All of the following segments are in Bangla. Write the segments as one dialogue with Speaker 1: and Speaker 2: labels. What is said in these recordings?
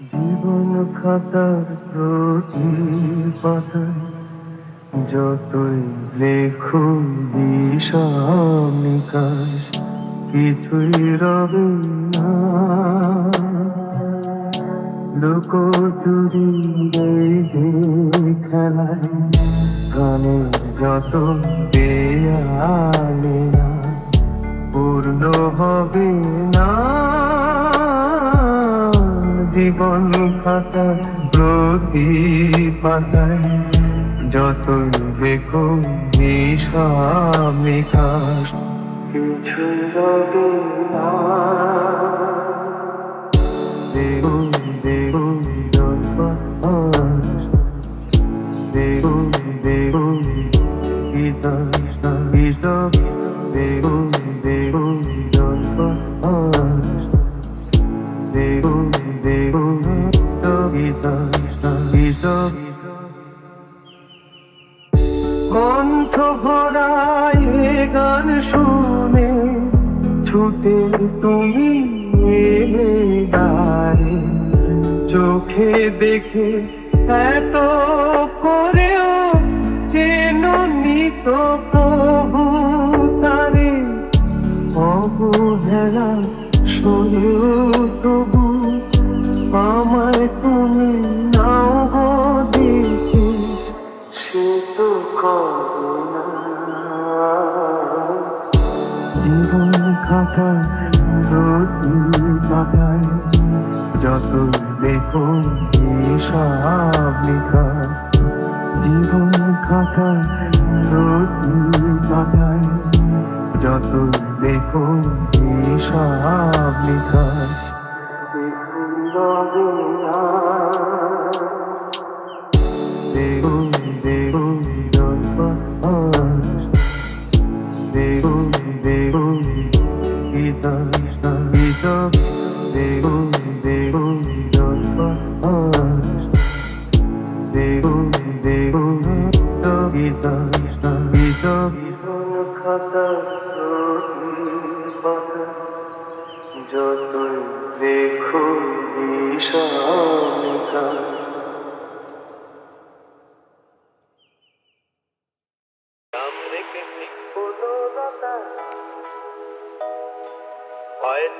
Speaker 1: জীবন খাতার প্রতি পাতায় যতই লেখো বিষামিকাশ কিছুই রবে না। লোক চুরি খেলায় গানের যত দেয়ালে না, পূর্ণ হবে না। জীবন খাতা প্রতি পাতায় যত দেখো নিশামিকাশ কিছু রবে না। দেও দেও গীতাস কণ্ঠ ভরায় গান শুনে, ছুটে তুমি দ্বারে চোখে দেখে এত করেও চেন নিত প্রভু তারে। অবহেলা সরেও খাতা প্রতি মাথায় যত দেখো হিসাব লেখা, জীবন খাতা প্রতি মাথায় যত দেখো হিসাব লেখা।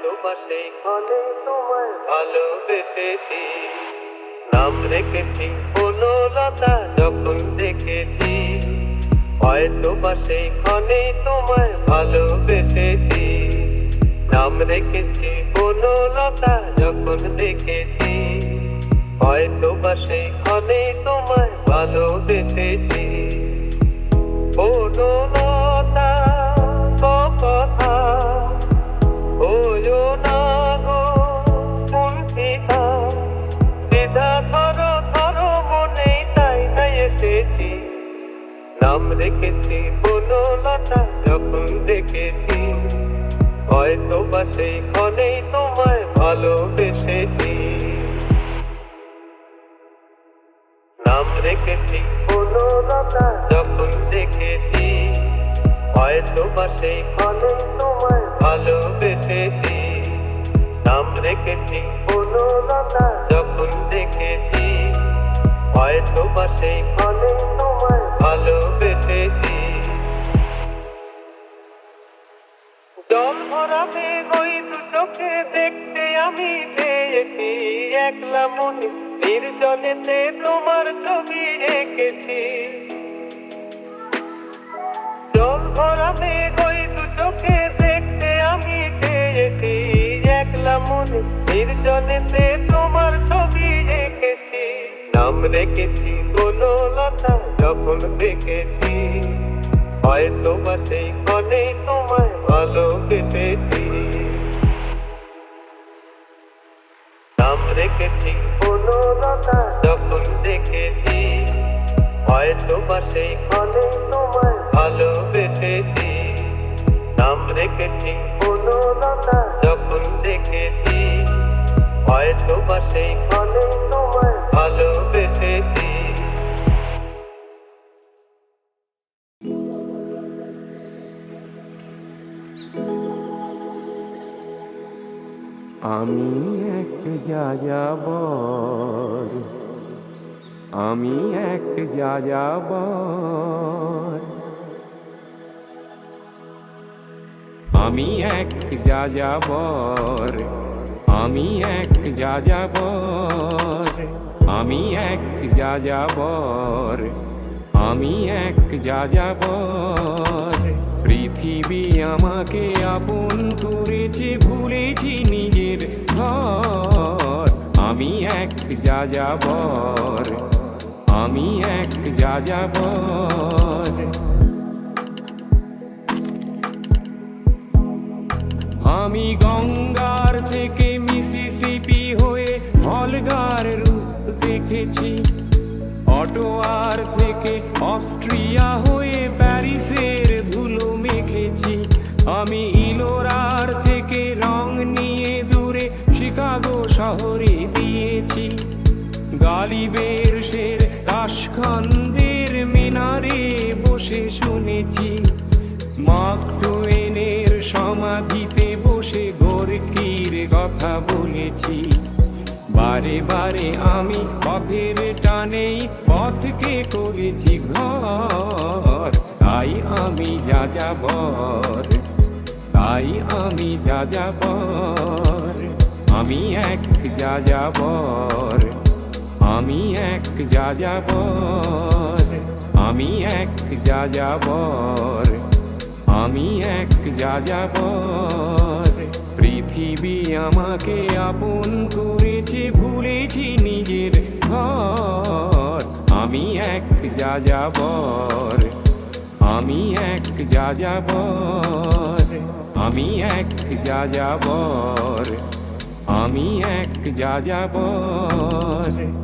Speaker 1: বা সেইখানে তোমায় ভালোবেসেছি নাম রেখেছি লতা যখন দেখেছি। হয়তো বা সেইখানে তোমায় ভালোবেসেছি নাম রেখেছি লতা যখন দেখেছি। হয়তো বা সেইখানে তোমায় ভালোবেসেছি বনলতা কথা ওয়ো না গো কুণ্ঠিতা। তাই তাই এসেছি। নাম রেখেছি বনলতা যখন দেখেছি হয়তো বা সেইখানেই তোমায় ভালোবেসেছি। নাম রেখেছি বনলতা যখন দেখেছি হয়তো বা সেইখানে তোমায় ভালোবেসেছি নাম রেখেছি যখন দেখেছি। হয়তো বা সেইখানে তোমায় ভালোবেসেছি জল ভরা মেঘ ওই দু চোখে দেখতে আমি পেয়েছি। একলা মনে নির্জনেতে তোমার ছবি এঁকেছি। ভরা মেঘ ওই দেখতে আমি পেয়েছি একলা মনে নির্জনেতে তোমার ছবি এঁকেছি। নাম রেখেছি কোনো লতা যখন দেখেছি, হয়তো বা সেই ক্ষণে তোমায় ভালো ভালোবেসেছি। নাম রেখেছি কোনো লতা তোমায় ভালোবেসেছি। নাম রেখেছি যখন দেখেছি। হয়তো বা সেই ক্ষণে ভালোবেসেছি। আমি এক
Speaker 2: যাযাবর আমি এক যাযাবর। আমি এক যা যাযাবর। আমি এক যাযাবর। আমি এক যা যাযাবর। আমি এক যা যাযাবর। পৃথিবী আমাকে আপন করেছে, ভুলেছি নিজের ঘর। আমি এক যা যাযাবর। আমি এক যাযাবর আমি গঙ্গার থেকে মিসিসিপি হয়ে অলগার রূপ দেখেছি। অটোয়ার থেকে অস্ট্রিয়া হয়ে প্যারিসের ধুলো মেখেছি। আমি ইলোরার থেকে রং নিয়ে দূরে শিকাগো শহরে দিয়েছি। গালিবের শের মিনারে বসে শুনেছি টুয়েনের সমাধিতে বসে গোরকির কথা বলেছি। বারে বারে আমি পথের টানেই পথকে করেছি ঘর, তাই আমি যা যাবর তাই আমি যা যাবর আমি এক যা যাবর আমি এক যা যাবর আমি এক যা যাবর আমি এক যাযাবর। পৃথিবী আমাকে আপন করেছে, ভুলেছি নিজের ঘর। আমি এক যাযাবর, আমি এক যাযাবর, আমি এক যাযাবর, আমি এক যাযাবর।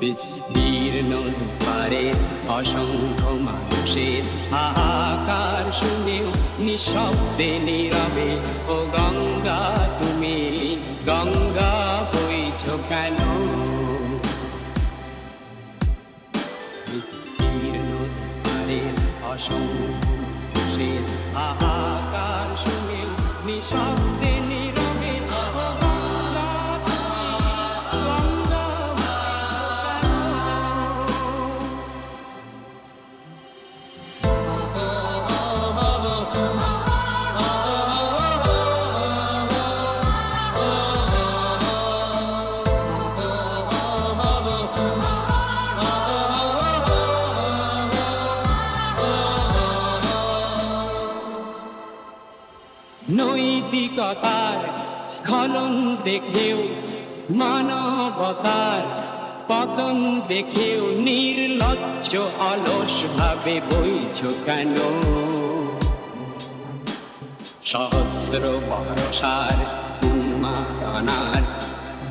Speaker 3: বিস্তীর্ণ দুপারে অসংখ্য মানুষের হাহাকার শুনেও নিঃশব্দে নীরবে, ও গঙ্গা, তুমি গঙ্গা বইছ কেন? বিস্তীর্ণ দুপারে অসংখ্য মানুষের হাহাকার শুনেও নিঃশব্দে স্খলন দেখেও মানবতার পতন দেখেও নির্লজ্জ অলস ভাবে বইছ কেন? সহস্র বরসার উন্মাদনার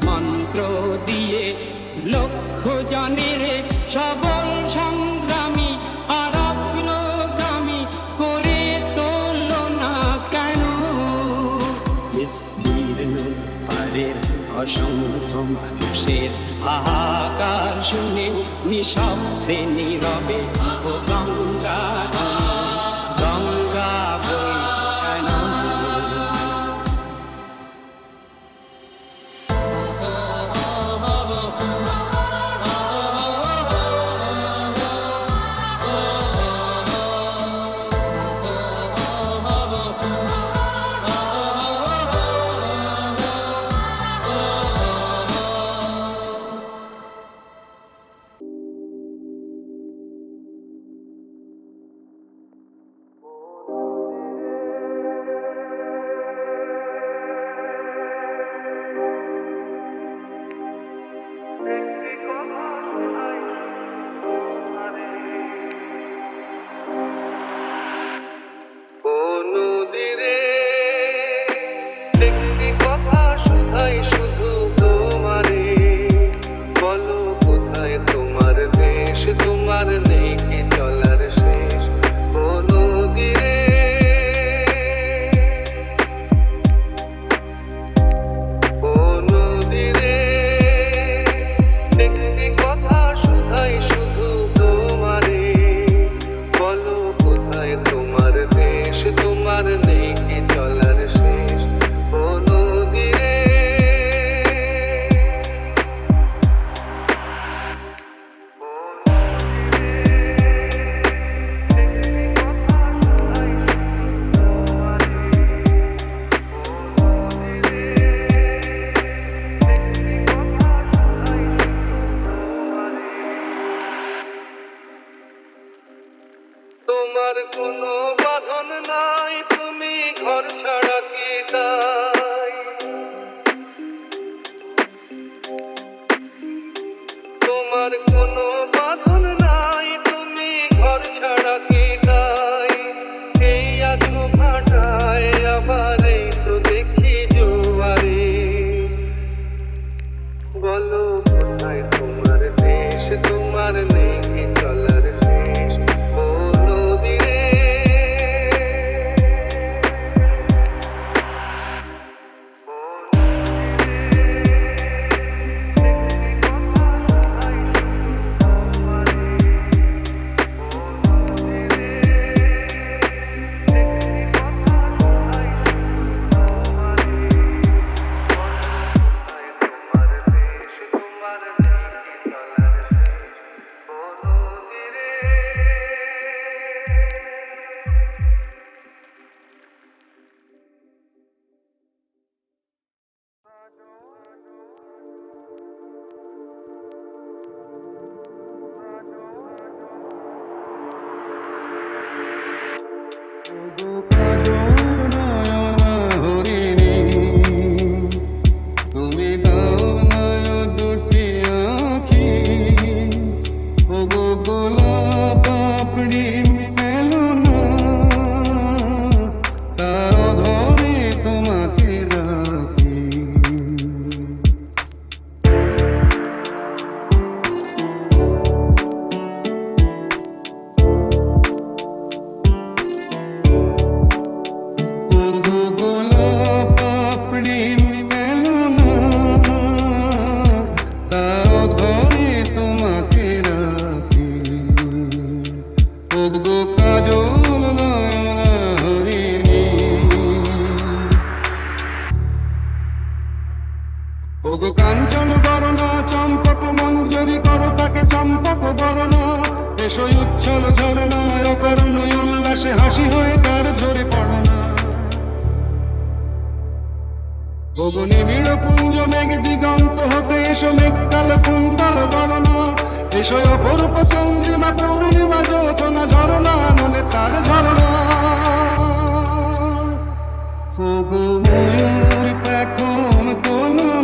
Speaker 3: মন্ত্র দিয়ে লক্ষ জনের সবল মানুষের হাহাকার শুনে নিঃশব্দে নীরবে গঙ্গা
Speaker 4: in your life কাঞ্চন বরণা, চম্পক মঞ্জুরি করো তাকে চম্পক বরণা। এসো উচ্ছল ঝরনা অকরণ উল্লাসে হাসি হয়ে তার ঝরে পড়ো না ভগনি মিড় মেঘ দিগন্ত হতে এসো মেঘকাল কুন্তল বরণা। এসো অপরূপ চন্দ্রিমা, পূর্ণিমা যৌথনা ঝরণা, মনে তার ঝরনা ময়ূর পেখম তোমার